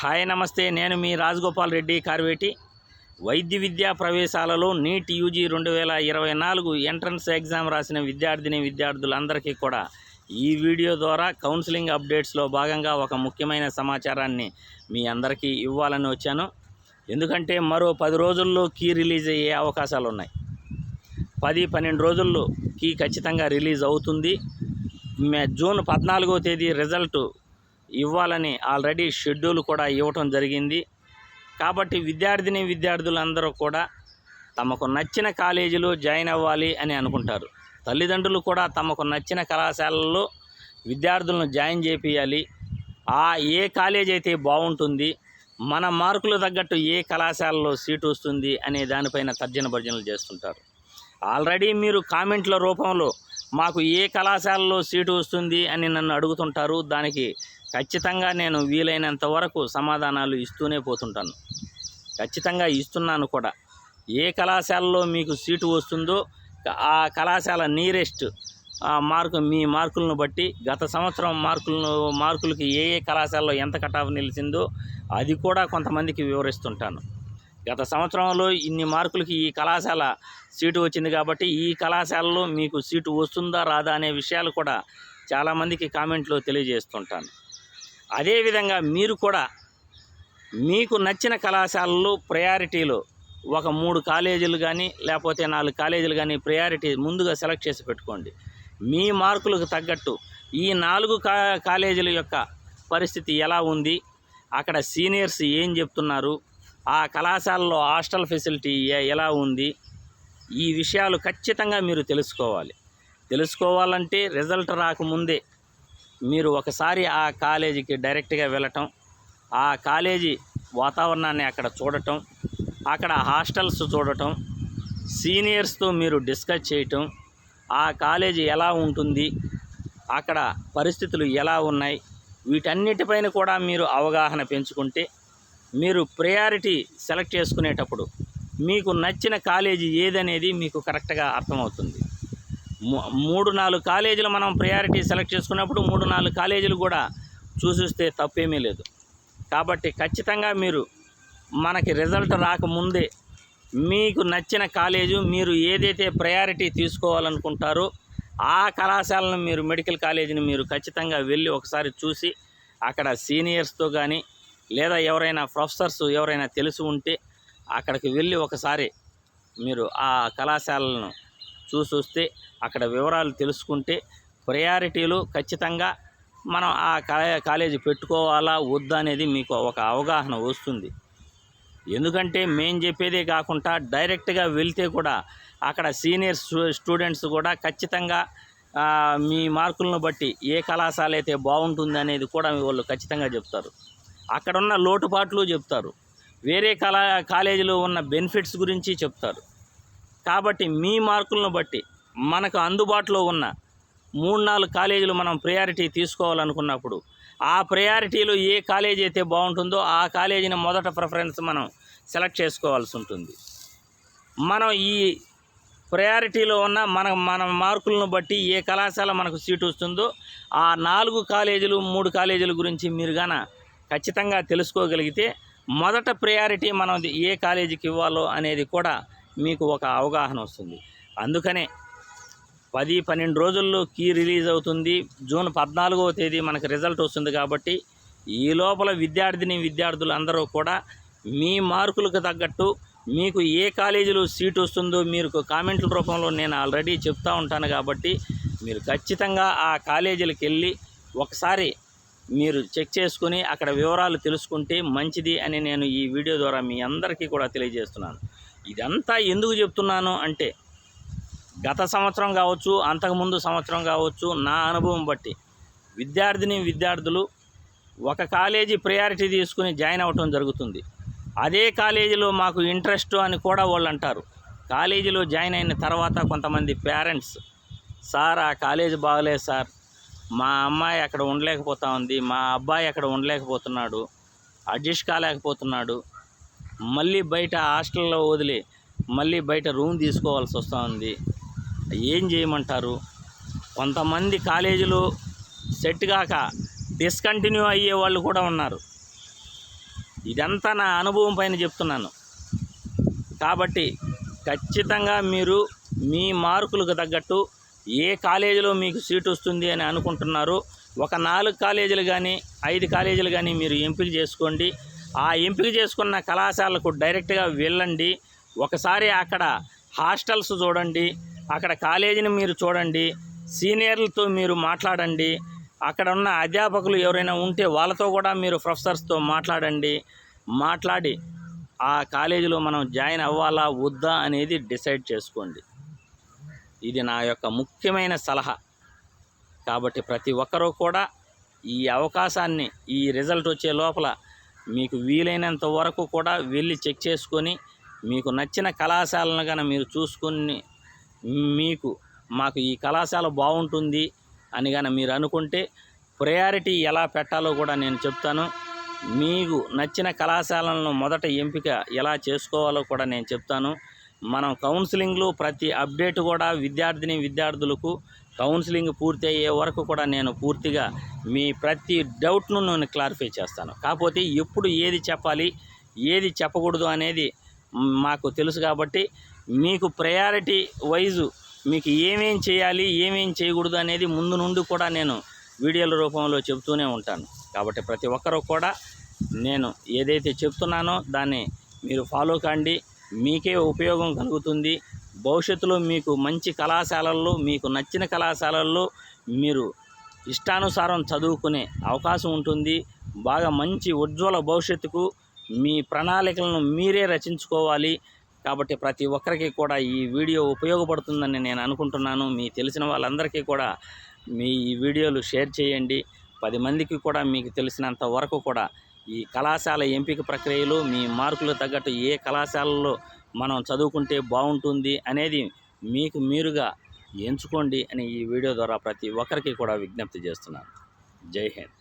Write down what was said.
Hi నమస్తే. నేను మీ రాజగోపాల్ రెడ్డి కార్వేటి. వైద్య విద్యా ప్రవేశాలలో నీట్ యూజీ రెండు వేల ఇరవై నాలుగు ఎంట్రన్స్ ఎగ్జామ్ రాసిన విద్యార్థిని విద్యార్థులందరికీ కూడా ఈ వీడియో ద్వారా కౌన్సిలింగ్ అప్డేట్స్లో భాగంగా ఒక ముఖ్యమైన సమాచారాన్ని మీ అందరికీ ఇవ్వాలని వచ్చాను. ఎందుకంటే మరో పది రోజుల్లో కీ రిలీజ్ అయ్యే అవకాశాలు ఉన్నాయి. పది పన్నెండు రోజుల్లో కీ ఖచ్చితంగా రిలీజ్ అవుతుంది. మే జూన్ పద్నాలుగో తేదీ రిజల్ట్ ఇవ్వాలని ఆల్రెడీ షెడ్యూల్ కూడా ఇవ్వటం జరిగింది. కాబట్టి విద్యార్థిని విద్యార్థులందరూ కూడా తమకు నచ్చిన కాలేజీలో జాయిన్ అవ్వాలి అని అనుకుంటారు. తల్లిదండ్రులు కూడా తమకు నచ్చిన కళాశాలల్లో విద్యార్థులను జాయిన్ చేపియాలి ఆ ఏ కాలేజ్ అయితే బాగుంటుంది మన మార్కులు తగ్గట్టు ఏ కళాశాలలో సీటు వస్తుంది అనే దానిపైన తర్జన భర్జనలు చేస్తుంటారు. ఆల్రెడీ మీరు కామెంట్ల రూపంలో మాకు ఏ కళాశాలలో సీటు వస్తుంది అని నన్ను అడుగుతుంటారు. దానికి ఖచ్చితంగా నేను వీలైనంత వరకు సమాధానాలు ఇస్తూనే పోతుంటాను. ఖచ్చితంగా ఇస్తున్నాను కూడా. ఏ కళాశాలలో మీకు సీటు వస్తుందో ఆ కళాశాల నీరెస్ట్ మార్కు మీ మార్కులను బట్టి గత సంవత్సరం మార్కులను మార్కులకి ఏ ఏ కళాశాలలో ఎంత కటాఫ్ నిలిచిందో అది కూడా కొంతమందికి వివరిస్తుంటాను. గత సంవత్సరంలో ఇన్ని మార్కులకి ఈ కళాశాల సీటు వచ్చింది కాబట్టి ఈ కళాశాలలో మీకు సీటు వస్తుందా రాదా అనే విషయాలు కూడా చాలామందికి కామెంట్లో తెలియజేస్తుంటాను. అదేవిధంగా మీరు కూడా మీకు నచ్చిన కళాశాలలు ప్రయారిటీలో ఒక మూడు కాలేజీలు కానీ లేకపోతే నాలుగు కాలేజీలు కానీ ప్రయారిటీ ముందుగా సెలెక్ట్ చేసి పెట్టుకోండి. మీ మార్కులకు తగ్గట్టు ఈ నాలుగు కా కాలేజీల యొక్క పరిస్థితి ఎలా ఉంది? అక్కడ సీనియర్స్ ఏం చెప్తున్నారు? ఆ కళాశాలలో హాస్టల్ ఫెసిలిటీ ఎలా ఉంది? ఈ విషయాలు ఖచ్చితంగా మీరు తెలుసుకోవాలి. తెలుసుకోవాలంటే రిజల్ట్ రాకముందే మీరు ఒకసారి ఆ కాలేజీకి డైరెక్ట్గా వెళ్ళటం ఆ కాలేజీ వాతావరణాన్ని అక్కడ చూడటం అక్కడ హాస్టల్స్ చూడటం సీనియర్స్తో మీరు డిస్కస్ చేయటం ఆ కాలేజీ ఎలా ఉంటుంది అక్కడ పరిస్థితులు ఎలా ఉన్నాయి వీటన్నిటిపైన కూడా మీరు అవగాహన పెంచుకుంటే మీరు ప్రయారిటీ సెలెక్ట్ చేసుకునేటప్పుడు మీకు నచ్చిన కాలేజీ ఏదనేది మీకు కరెక్ట్గా అర్థమవుతుంది. మూడు నాలుగు కాలేజీలు మనం ప్రయారిటీ సెలెక్ట్ చేసుకున్నప్పుడు మూడు నాలుగు కాలేజీలు కూడా చూసిస్తే తప్పేమీ లేదు. కాబట్టి ఖచ్చితంగా మీరు మనకి రిజల్ట్ రాకముందే మీకు నచ్చిన కాలేజు మీరు ఏదైతే ప్రయారిటీ తీసుకోవాలనుకుంటారో ఆ కళాశాలను మీరు మెడికల్ కాలేజీని మీరు ఖచ్చితంగా వెళ్ళి ఒకసారి చూసి అక్కడ సీనియర్స్తో కానీ లేదా ఎవరైనా ప్రొఫెసర్స్ ఎవరైనా తెలిసి ఉంటే అక్కడికి వెళ్ళి ఒకసారి మీరు ఆ కళాశాలను చూసి వస్తే అక్కడ వివరాలు తెలుసుకుంటే ప్రయారిటీలు ఖచ్చితంగా మనం ఆ కా- కాలేజీ పెట్టుకోవాలా వద్దా అనేది మీకు ఒక అవగాహన వస్తుంది. ఎందుకంటే మేం చెప్పేదే కాకుండా డైరెక్ట్గా వెళ్తే కూడా అక్కడ సీనియర్ స్టూ- స్టూడెంట్స్ కూడా ఖచ్చితంగా మీ మార్కులను బట్టి ఏ కళాశాల అయితే బాగుంటుంది అనేది కూడా వాళ్ళు ఖచ్చితంగా చెప్తారు. అక్కడ ఉన్న లోటుపాట్లు చెప్తారు. వేరే కళా కాలేజీలో ఉన్న బెనిఫిట్స్ గురించి చెప్తారు. కాబట్టి మీ మార్కులను బట్టి మనకు అందుబాటులో ఉన్న మూడు నాలుగు కాలేజీలు మనం ప్రయారిటీ తీసుకోవాలనుకున్నప్పుడు ఆ ప్రయారిటీలో ఏ కాలేజీ అయితే బాగుంటుందో ఆ కాలేజీని మొదట ప్రిఫరెన్స్ మనం సెలెక్ట్ చేసుకోవాల్సి ఉంటుంది. మనం ఈ ప్రయారిటీలో ఉన్న మన మన మార్కులను బట్టి ఏ కళాశాల మనకు సీటు వస్తుందో ఆ నాలుగు కాలేజీలు మూడు కాలేజీల గురించి మీరు గాన ఖచ్చితంగా తెలుసుకోగలిగితే మొదట ప్రయారిటీ మనం ఏ కాలేజీకి ఇవ్వాలో అనేది కూడా మీకు ఒక అవగాహన వస్తుంది. అందుకనే పది పన్నెండు రోజుల్లో కీ రిలీజ్ అవుతుంది. జూన్ పద్నాలుగవ తేదీ మనకు రిజల్ట్ వస్తుంది కాబట్టి ఈ లోపల విద్యార్థిని విద్యార్థులు అందరూ కూడా మీ మార్కులకు తగ్గట్టు మీకు ఏ కాలేజీలో సీట్ వస్తుందో మీరు కామెంట్ల రూపంలో నేను ఆల్రెడీ చెప్తా ఉంటాను కాబట్టి మీరు ఖచ్చితంగా ఆ కాలేజీలకు వెళ్ళి ఒకసారి మీరు చెక్ చేసుకుని అక్కడ వివరాలు తెలుసుకుంటే మంచిది అని నేను ఈ వీడియో ద్వారా మీ అందరికీ కూడా తెలియజేస్తున్నాను. ఇదంతా ఎందుకు చెప్తున్నాను అంటే గత సంవత్సరం కావచ్చు అంతకుముందు సంవత్సరం కావచ్చు నా అనుభవం బట్టి విద్యార్థిని విద్యార్థులు ఒక కాలేజీ ప్రయారిటీ తీసుకుని జాయిన్ అవ్వటం జరుగుతుంది. అదే కాలేజీలో మాకు ఇంట్రెస్ట్ అని కూడా వాళ్ళు అంటారు. కాలేజీలో జాయిన్ అయిన తర్వాత కొంతమంది పేరెంట్స్ సార్ ఆ కాలేజీ బాగలేదు సార్. మా అమ్మాయి అక్కడ ఉండలేకపోతా ఉంది మా అబ్బాయి అక్కడ ఉండలేకపోతున్నాడు అడ్జస్ట్ కాలేకపోతున్నాడు మళ్ళీ బయట హాస్టల్లో వదిలి మళ్ళీ బయట రూమ్ తీసుకోవాల్సి వస్తూ ఉంది ఏం చేయమంటారు? కొంతమంది కాలేజీలు సెట్ కాక డిస్కంటిన్యూ అయ్యే వాళ్ళు కూడా ఉన్నారు. ఇదంతా నా అనుభవం పైన చెప్తున్నాను. కాబట్టి ఖచ్చితంగా మీరు మీ మార్కులకు తగ్గట్టు ఏ కాలేజీలో మీకు సీట్ వస్తుంది అని అనుకుంటున్నారు ఒక నాలుగు కాలేజీలు కానీ ఐదు కాలేజీలు కానీ మీరు ఎంపిక చేసుకోండి. ఆ ఎంపిక చేసుకున్న కళాశాలకు డైరెక్ట్గా వెళ్ళండి. ఒకసారి అక్కడ హాస్టల్స్ చూడండి. అక్కడ కాలేజీని మీరు చూడండి. సీనియర్లతో మీరు మాట్లాడండి. అక్కడ ఉన్న అధ్యాపకులు ఎవరైనా ఉంటే వాళ్ళతో కూడా మీరు ప్రొఫెసర్స్తో మాట్లాడండి. మాట్లాడి ఆ కాలేజీలో మనం జాయిన్ అవ్వాలా వద్దా అనేది డిసైడ్ చేసుకోండి. ఇది నా యొక్క ముఖ్యమైన సలహా. కాబట్టి ప్రతి ఒక్కరూ కూడా ఈ అవకాశాన్ని ఈ రిజల్ట్ వచ్చే లోపల మీకు వీలైనంత వరకు కూడా వెళ్ళి చెక్ చేసుకొని మీకు నచ్చిన కళాశాలను కనుక మీరు చూసుకొని మీకు మాకు ఈ కళాశాల బాగుంటుంది అని కానీ మీరు అనుకుంటే ప్రయారిటీ ఎలా పెట్టాలో కూడా నేను చెప్తాను. మీకు నచ్చిన కళాశాలను మొదట ఎంపిక ఎలా చేసుకోవాలో కూడా నేను చెప్తాను. మనం కౌన్సిలింగ్లో ప్రతి అప్డేట్ కూడా విద్యార్థిని విద్యార్థులకు కౌన్సిలింగ్ పూర్తి అయ్యే వరకు కూడా నేను పూర్తిగా మీ ప్రతి డౌట్ను నేను క్లారిఫై చేస్తాను. కాకపోతే ఎప్పుడు ఏది చెప్పాలి ఏది చెప్పకూడదు అనేది మాకు తెలుసు కాబట్టి మీకు ప్రయారిటీ వైజు మీకు ఏమేం చేయాలి ఏమేం చేయకూడదు అనేది ముందు నుండి కూడా నేను వీడియోల రూపంలో చెబుతూనే ఉంటాను. కాబట్టి ప్రతి ఒక్కరూ కూడా నేను ఏదైతే చెప్తున్నానో దాన్ని మీరు ఫాలో కాండి. మీకే ఉపయోగం కలుగుతుంది. భవిష్యత్తులో మీకు మంచి కళాశాలల్లో మీకు నచ్చిన కళాశాలల్లో మీరు ఇష్టానుసారం చదువుకునే అవకాశం ఉంటుంది. బాగా మంచి ఉజ్వల భవిష్యత్తుకు మీ ప్రణాళికలను మీరే రచించుకోవాలి. కాబట్టి ప్రతి ఒక్కరికి కూడా ఈ వీడియో ఉపయోగపడుతుందని నేను అనుకుంటున్నాను. మీ తెలిసిన వాళ్ళందరికీ కూడా మీ ఈ వీడియోలు షేర్ చేయండి. పది మందికి కూడా మీకు తెలిసినంత వరకు కూడా ఈ కళాశాల ఎంపిక ప్రక్రియలో మీ మార్కులు తగ్గట్టు ఏ కళాశాలలో మనం చదువుకుంటే బాగుంటుంది అనేది మీకు మీరుగా ఎంచుకోండి అని ఈ వీడియో ద్వారా ప్రతి ఒక్కరికి కూడా విజ్ఞప్తి చేస్తున్నాను. జై హింద్.